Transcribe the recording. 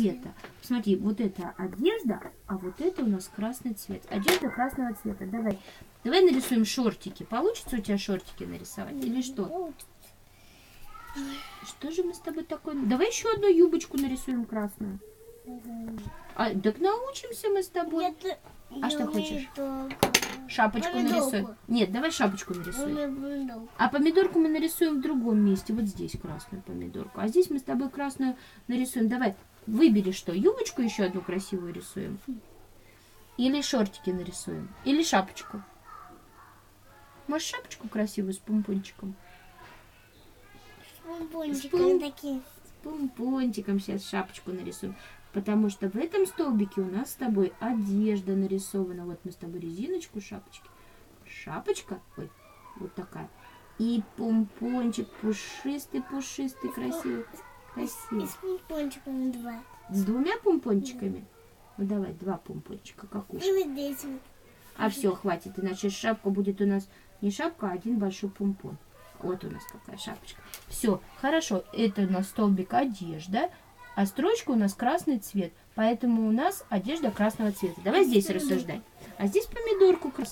цвета. Смотри, вот это одежда, а вот это у нас красный цвет. Одежда красного цвета. Давай. Давай нарисуем шортики. Получится у тебя шортики нарисовать или что? Что же мы с тобой такое? Давай еще одну юбочку нарисуем красную. А, так научимся мы с тобой. Нет, А что хочешь? Шапочку помидорку. нарисуем. Нет, давай шапочку нарисуем. Помидорку. А помидорку мы нарисуем в другом месте. Вот здесь красную помидорку. А здесь мы с тобой красную нарисуем. Давай, выбери что. Юбочку еще одну красивую рисуем. Или шортики нарисуем. Или шапочку. Может, шапочку красивую с помпончиком? Помпончиками Спун- такие. С помпончиком сейчас шапочку нарисуем. Потому что в этом столбике у нас с тобой одежда нарисована. Вот мы с тобой резиночку шапочки. Шапочка, ой, вот такая. И помпончик пушистый, пушистый, красивый. И с помпончиками два. С двумя помпончиками? Ну давай, два помпончика, какую? И вот здесь вот. А все, хватит, иначе шапка будет у нас не шапка, а один большой помпон. Вот у нас какая шапочка. Все, хорошо, это у нас столбик одежда, а строчка у нас красный цвет. Поэтому у нас одежда красного цвета. Давай здесь рассуждай. А здесь помидорку красную.